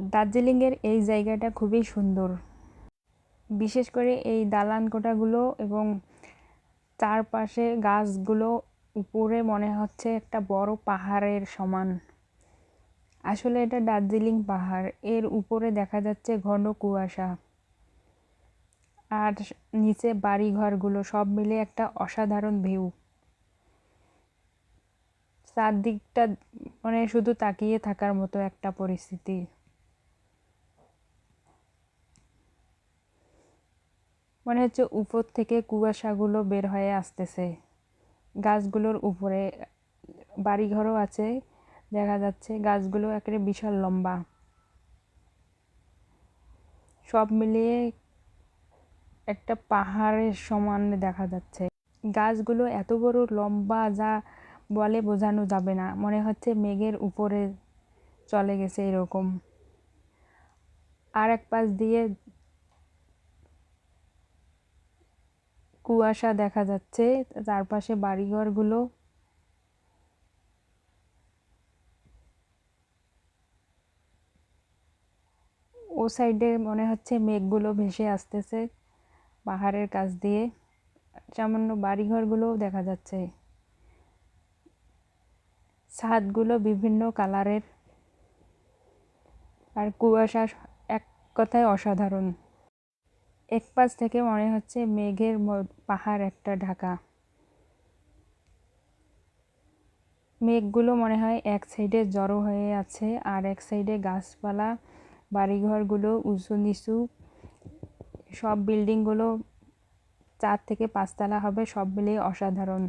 দার্জিলিংয়ের এই জায়গাটা খুবই সুন্দর। বিশেষ করে এই দালান কোঠাগুলো এবং চারপাশে গাছগুলো উপরে মনে হচ্ছে একটা বড় পাহাড়ের সমান। আসলে এটা দার্জিলিং পাহাড়, এর উপরে দেখা যাচ্ছে ঘন কুয়াশা। আর নিচে বাড়ি ঘরগুলো সব মিলে একটা অসাধারণ ভিউ। চারদিকটা মানে শুধু তাকিয়ে থাকার মতো একটা পরিস্থিতি। মনে হচ্ছে উপর থেকে কুয়াশাগুলো বের হয়ে আসতেছে। গাছগুলোর উপরে বাড়িঘরও আছে, দেখা যাচ্ছে গাছগুলো একেবারে বিশাল লম্বা। সব মিলিয়ে একটা পাহাড়ের সমান দেখা যাচ্ছে। গাছগুলো এত বড় লম্বা যা বলে বোঝানো যাবে না, মনে হচ্ছে মেঘের উপরে চলে গেছে এরকম। আর এক পাশ দিয়ে কুয়াশা দেখা যাচ্ছে, চারপাশে বাড়িঘরগুলো। ও সাইডে মনে হচ্ছে মেঘগুলো ভেসে আসতেছে পাহাড়ের কাছ দিয়ে। সামান্য বাড়িঘরগুলোও দেখা যাচ্ছে। ছাদগুলো বিভিন্ন কালারের। আর কুয়াশা এক কথায় অসাধারণ। এক পাশ থেকে মনে হচ্ছে মেঘের পাহাড় একটা ঢাকা। মেঘগুলো মনে হয় এক সাইডে জড়ো হয়ে আছে আর এক সাইডে গাছপালা, বাড়িঘরগুলো উঁচু নিচু। সব বিল্ডিংগুলো চার থেকে পাঁচতলা হবে, সব মিলিয়ে অসাধারণ।